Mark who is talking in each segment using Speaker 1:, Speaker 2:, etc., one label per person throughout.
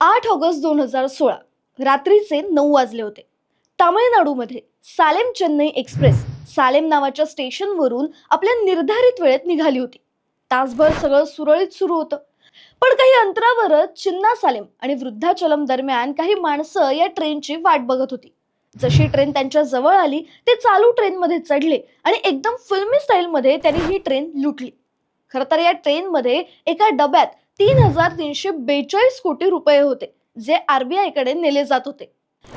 Speaker 1: आठ ऑगस्ट दोन हजार सोळा. रात्रीचे नऊ वाजले होते. तामिळनाडूमध्ये सालेम चेन्नई एक्सप्रेस सालेम नावाच्या स्टेशनवरून आपल्या निर्धारित वेळेत निघाली होती. तासभर सगळं सुरळीत सुरू होतं. पण काही अंतरावरच चिन्ना सालेम आणि वृद्धाचलम दरम्यान काही माणसं या ट्रेनची वाट बघत होती. जशी ट्रेन त्यांच्या जवळ आली ते चालू ट्रेनमध्ये चढले आणि एकदम फिल्मी स्टाईलमध्ये त्यांनी ही ट्रेन लुटली. खरं तर या ट्रेनमध्ये एका डब्यात तीन हजार तीनशे बेचाळीस कोटी रुपये होते जे आरबीआयकडे नेले जात होते.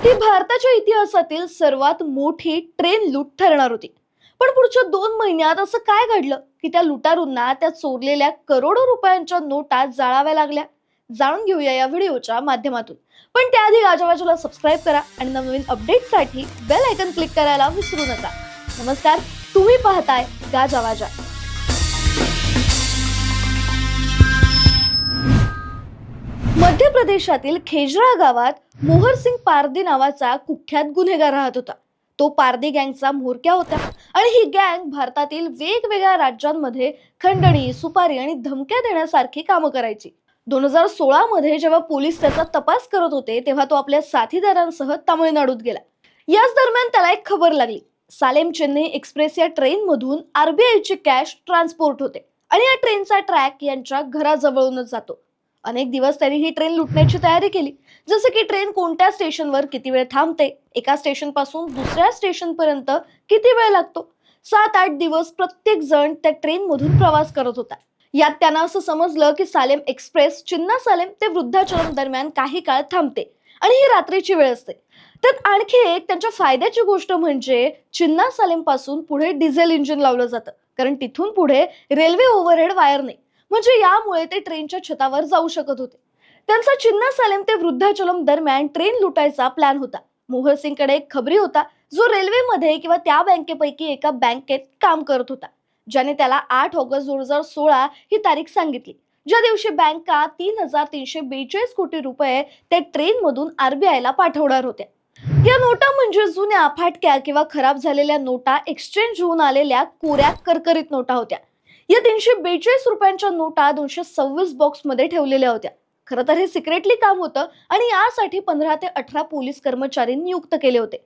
Speaker 1: ही भारताच्या इतिहासातील सर्वात मोठी ट्रेन लूट ठरणार होती. पण पुढच्या दोन महिन्यात असं काय घडलं की त्या लुटारूंना त्या चोरलेल्या करोडो रुपयांच्या नोटा जाळाव्या लागल्या? जाणून घेऊया या व्हिडिओच्या माध्यमातून. पण त्याआधी गाजावाजाला सबस्क्राईब करा आणि नवीन अपडेटसाठी बेल आयकन क्लिक करायला विसरू नका. नमस्कार तुम्ही पाहताय गाजावाजा मध्य प्रदेशातील खेजरा गावात मोहरसिंग पारदी नावाचा कुख्यात गुन्हेगार राहत होता. तो पारदी गँगचा म्होरक्या होता आणि ही गँग भारतातील वेगवेगळ्या राज्यांमध्ये खंडणी सुपारी आणि धमक्या देण्यासारखी कामं करायची. दोन हजार सोळा मध्ये जेव्हा पोलीस त्याचा तपास करत होते तेव्हा तो आपल्या साथीदारांसह तामिळनाडूत गेला. याच दरम्यान त्याला एक खबर लागली. सालेम चेन्नई एक्सप्रेस या ट्रेन मधून आरबीआयची कॅश ट्रान्सपोर्ट होते आणि या ट्रेनचा ट्रॅक यांच्या घराजवळूनच जातो. अनेक दिवस त्यांनी ही ट्रेन लुटण्याची तयारी केली. जसं की ट्रेन कोणत्या स्टेशनवर किती वेळ थांबते एका स्टेशनपासून दुसऱ्या स्टेशनपर्यंत किती वेळ लागतो? सात आठ दिवस प्रत्येक जण त्या ट्रेन मधून प्रवास करत होता. यात त्यांना असं समजलं की सालेम एक्सप्रेस चिन्ना सालेम ते वृद्धाचलम दरम्यान काही काळ थांबते आणि ही रात्रीची वेळ असते. त्यात आणखी एक त्यांच्या फायद्याची गोष्ट म्हणजे चिन्ना सालेमपासून पुढे डिझेल इंजिन लावलं जातं. कारण तिथून पुढे रेल्वे ओव्हरहेड वायर नाही. म्हणजे यामुळे ते ट्रेनच्या छतावर जाऊ शकत होते. त्यांचा चिन्ना सालेम ते वृद्धाचलम दरम्यान ट्रेन लुटायचा प्लॅन होता. मोहर सिंगकडे एक खबरी होता जो रेल्वेमध्ये किंवा त्या बँकेपैकी एका बँकेत काम करत होता. ज्याने त्याला आठ ऑगस्ट दोन हजार सोळा ही तारीख सांगितली. ज्या दिवशी बँका तीन हजार तीनशे बेचाळीस कोटी रुपये ते ट्रेन मधून आरबीआयला पाठवणार होत्या. या नोटा म्हणजे जुन्या फाटक्या किंवा खराब झालेल्या नोटा एक्सचेंज होऊन आलेल्या कोऱ्या करकरीत नोटा होत्या. या तीनशे बेचाळीस रुपयांच्या नोटा दोनशे सव्वीस बॉक्समध्ये ठेवलेल्या होत्या. खरं तर हे सिक्रेटली काम होतं आणि यासाठी पंधरा ते अठरा पोलीस कर्मचारी नियुक्त केले होते.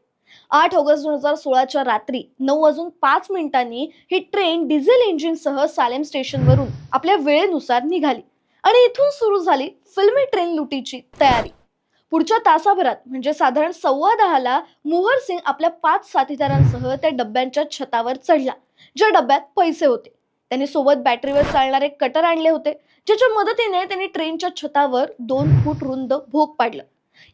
Speaker 1: आठ ऑगस्ट दोन हजार सोळाच्या रात्री नऊ वाजून पाच मिनिटांनी ही ट्रेन डिझेल इंजिनसह सालेम स्टेशनवरून आपल्या वेळेनुसार निघाली आणि इथून सुरू झाली फिल्मी ट्रेन लुटीची तयारी. पुढच्या तासाभरात म्हणजे साधारण सव्वा दहाला मोहर सिंग आपल्या पाच साथीदारांसह त्या डब्यांच्या छतावर चढला ज्या डब्यात पैसे होते. त्यांनी सोबत बॅटरीवर चालणारे कटर आणले होते ज्याच्या मदतीने त्यांनी ट्रेनच्या छतावर दोन फूट रुंद भोग पाडलं.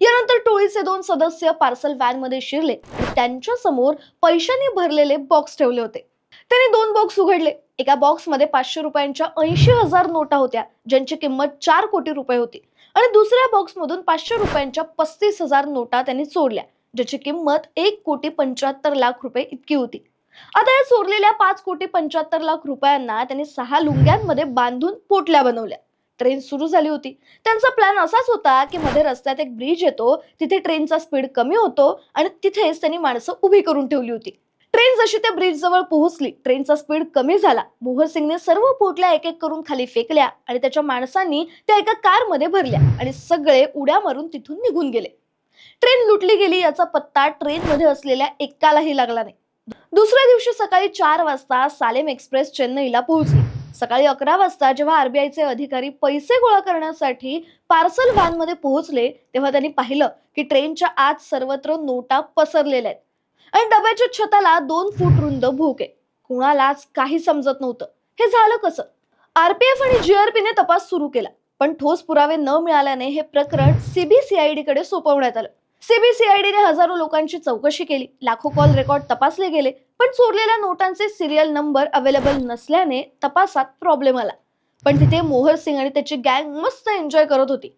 Speaker 1: यानंतर टोळीचे दोन सदस्य पार्सल व्हॅनमध्ये शिरले त्यांच्यासमोर पैशांनी भरलेले बॉक्स ठेवले होते. त्यांनी दोन बॉक्स उघडले. एका बॉक्समध्ये पाचशे रुपयांच्या ऐंशी हजार नोटा होत्या ज्यांची किंमत चार कोटी रुपये होती. आणि दुसऱ्या बॉक्स मधून पाचशे रुपयांच्या पस्तीस हजार नोटा त्यांनी चोरल्या ज्याची किंमत एक कोटी पंच्याहत्तर लाख रुपये इतकी होती. आता या चोरलेल्या पाच कोटी पंच्याहत्तर लाख रुपयांना त्यांनी सहा लुंग्यांमध्ये बांधून पोटल्या बनवल्या. ट्रेन सुरू झाली होती. त्यांचा प्लॅन असाच होता की मध्ये रस्त्यात एक ब्रिज येतो तिथे ट्रेनचा स्पीड कमी होतो आणि तिथेच त्यांनी माणसं उभी करून ठेवली होती. ट्रेन जशी त्या ब्रिज जवळ पोहोचली ट्रेनचा स्पीड कमी झाला. मोहर सिंगने सर्व पोटल्या एक एक करून खाली फेकल्या आणि त्याच्या माणसांनी त्या एका कारमध्ये भरल्या आणि सगळे उड्या मारून तिथून निघून गेले. ट्रेन लुटली गेली याचा पत्ता ट्रेनमध्ये असलेल्या एकालाही लागला नाही. दुसऱ्या दिवशी सकाळी चार वाजता सालेम एक्सप्रेस चेन्नईला पोहोचली. सकाळी अकरा वाजता जेव्हा आरबीआयचे अधिकारी पैसे गोळा करण्यासाठी पार्सल व्हॅनमध्ये पोहोचले तेव्हा त्यांनी पाहिलं की ट्रेनच्या आत सर्वत्र नोटा पसरलेल्या आहेत. आणि डब्याच्या छताला दोन फूट रुंद भोक आहे. कुणालाच काही समजत नव्हतं. हे झालं कसं? आरपीएफ आणि जीआरपीने तपास सुरू केला पण ठोस पुरावे न मिळाल्याने हे प्रकरण सीबीसीआयडी कडे सोपवण्यात आलं. सीबीसीआयडीने हजारो लोकांची चौकशी केली. लाखो कॉल रेकॉर्ड तपासले गेले पण चोरलेल्या नोटांचे सिरियल नंबर अवेलेबल नसल्याने तपासात प्रॉब्लेम आला. पण तिथे मोहर सिंग आणि त्याची गँग मस्त एन्जॉय करत होती.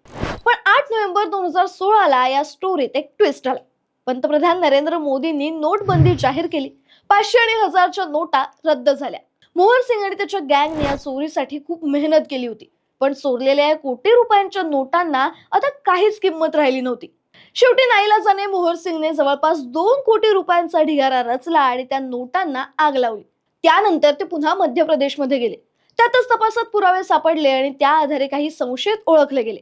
Speaker 1: पण आठ नोव्हेंबर दोन हजार सोळाला या स्टोरीत एक ट्विस्ट आला. पंतप्रधान नरेंद्र मोदींनी नोटबंदी जाहीर केली. पाचशे आणि हजारच्या नोटा रद्द झाल्या. मोहर सिंग आणि त्याच्या गँगने या चोरीसाठी खूप मेहनत केली होती. पण चोरलेल्या या कोटी रुपयांच्या नोटांना आता काहीच किंमत राहिली नव्हती. शेवटी नाईलाजाने मोहर सिंगने जवळपास दोन कोटी रुपयांचा ढिगारा रचला आणि त्या नोटांना आग लावली. त्यानंतर ते पुन्हा मध्य प्रदेशमध्ये गेले. त्यातच तपासात पुरावे सापडले आणि त्या आधारे काही संशयित ओळखले गेले.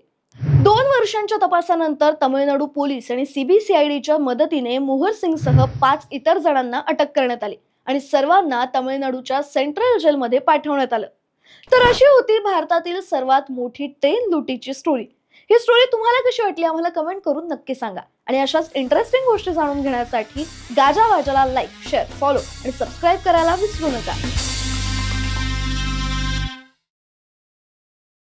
Speaker 1: दोन वर्षांच्या तपासानंतर तमिळनाडू पोलीस आणि सीबीसीआयडीच्या मदतीने मोहर सिंगसह पाच इतर जणांना अटक करण्यात आली आणि सर्वांना तमिळनाडूच्या सेंट्रल जेलमध्ये पाठवण्यात आलं. तर अशी होती भारतातील सर्वात मोठी ट्रेन लुटीची स्टोरी ही स्टोरी तुम्हाला कशी वाटली आम्हाला कमेंट करून नक्की सांगा. आणि अशाच इंटरेस्टिंग गोष्टी जाणून घेण्यासाठी गाजा वाजाला लाईक शेअर फॉलो आणि सबस्क्राईब करायला विसरू नका.